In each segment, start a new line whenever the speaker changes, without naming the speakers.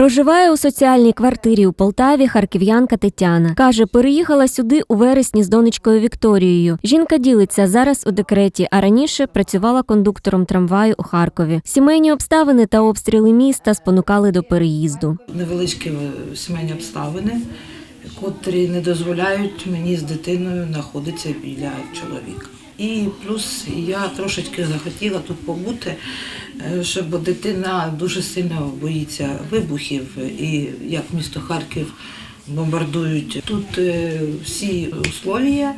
Проживає у соціальній квартирі у Полтаві харків'янка Тетяна. Каже, переїхала сюди у вересні з донечкою Вікторією. Жінка ділиться зараз у декреті, а раніше працювала кондуктором трамваю у Харкові. Сімейні обставини та обстріли міста спонукали до переїзду.
невеличкі е, сімейні обставини, котрі не дозволяють мені з дитиною знаходитися біля чоловіка. І плюс я трошечки захотіла тут побути, е, щоб дитина дуже сильно боїться вибухів, і як місто Харків бомбардують. Тут е, всі условия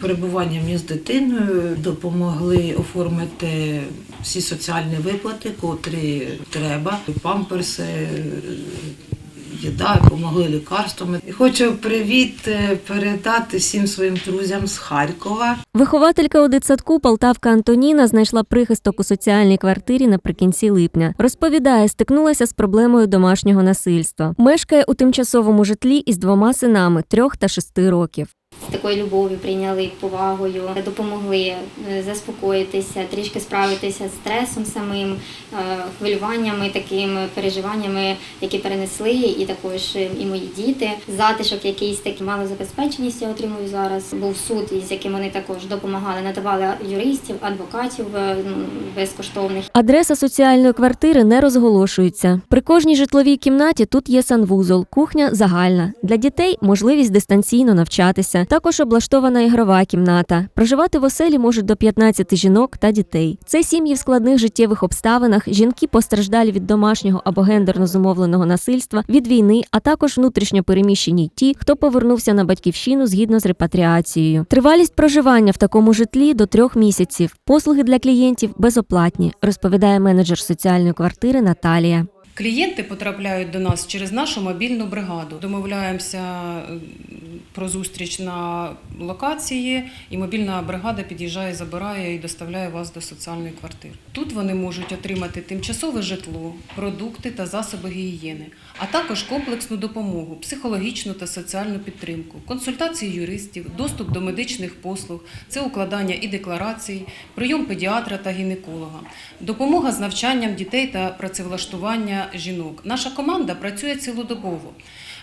перебування мені з дитиною допомогли оформити всі соціальні виплати, котрі треба, памперси, їда, допомогли лікарствами. І хочу привіт е, передати всім своїм друзям з Харкова.
Вихователька у дитсадку Полтавка Антоніна знайшла прихисток у соціальній квартирі наприкінці липня. Розповідає, стикнулася з проблемою домашнього насильства. Мешкає у тимчасовому житлі із двома синами трьох та шести років.
З такою любов'ю прийняли повагою, допомогли е, заспокоїтися, трішки справитися з стресом самим, е, хвилюваннями, такими переживаннями, які перенесли, і також е, і мої діти. Затишок якийсь такий малозабезпеченість я отримую зараз. Був суд, із яким вони також допомагали, надавали юристів, адвокатів е, безкоштовних.
Адреса соціальної квартири не розголошується. При кожній житловій кімнаті тут є санвузол, кухня загальна. Для дітей можливість дистанційно навчатися. Також облаштована ігрова кімната. Проживати в оселі можуть до 15 жінок та дітей. Це сім'ї в складних життєвих обставинах, жінки постраждалі від домашнього або гендерно зумовленого насильства, від війни, а також внутрішньо переміщені ті, хто повернувся на батьківщину згідно з репатріацією. Тривалість проживання в такому житлі до трьох місяців. Послуги для клієнтів безоплатні, розповідає менеджер соціальної квартири Наталія.
Клієнти потрапляють до нас через нашу мобільну бригаду. Домовляємося про зустріч на локації, і мобільна бригада під'їжджає, забирає і доставляє вас до соціальної квартири. Тут вони можуть отримати тимчасове житло, продукти та засоби гігієни, а також комплексну допомогу, психологічну та соціальну підтримку, консультації юристів, доступ до медичних послуг, це укладання і декларацій, прийом педіатра та гінеколога, допомога з навчанням дітей та працевлаштування жінок. Наша команда працює цілодобово.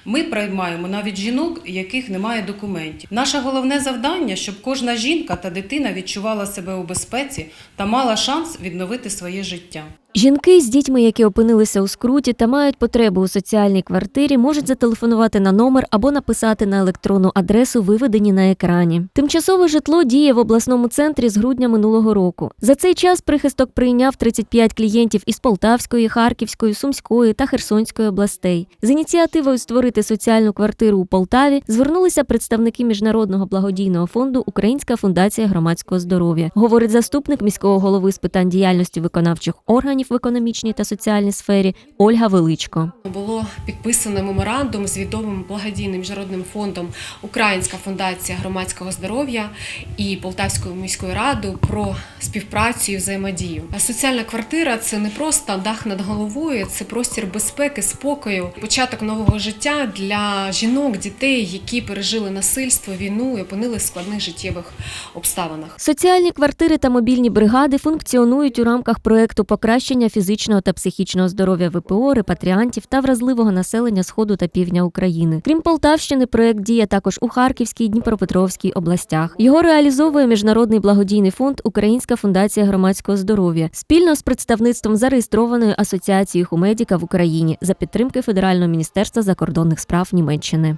Ми приймаємо навіть жінок, яких немає документів. Наше головне завдання, щоб кожна жінка та дитина відчувала себе у безпеці та мала шанс відновити своє життя.
Жінки з дітьми, які опинилися у скруті та мають потребу у соціальній квартирі, можуть зателефонувати на номер або написати на електронну адресу, виведені на екрані. Тимчасове житло діє в обласному центрі з грудня минулого року. За цей час прихисток прийняв 35 клієнтів із Полтавської, Харківської, Сумської та Херсонської областей. З ініціативою створити соціальну квартиру у Полтаві звернулися представники міжнародного благодійного фонду Українська фундація громадського здоров'я, говорить заступник міського голови з питань діяльності виконавчих органів в економічній та соціальній сфері Ольга Величко.
Було підписано меморандум з відомим благодійним міжнародним фондом Українська фундація громадського здоров'я і Полтавською міською радою про співпрацю і взаємодію. Соціальна квартира це не просто дах над головою, це простір безпеки, спокою, початок нового життя для жінок, дітей, які пережили насильство, війну і опинились в складних життєвих обставинах.
Соціальні квартири та мобільні бригади функціонують у рамках проекту покращення фізичного та психічного здоров'я ВПО, репатріантів та вразливого населення Сходу та Півдня України. Крім Полтавщини, проект діє також у Харківській, Дніпропетровській областях. Його реалізовує міжнародний благодійний фонд Українська фундація громадського здоров'я спільно з представництвом зареєстрованої асоціації Хумедіка в Україні за підтримки Федерального міністерства закордонних справ Німеччини.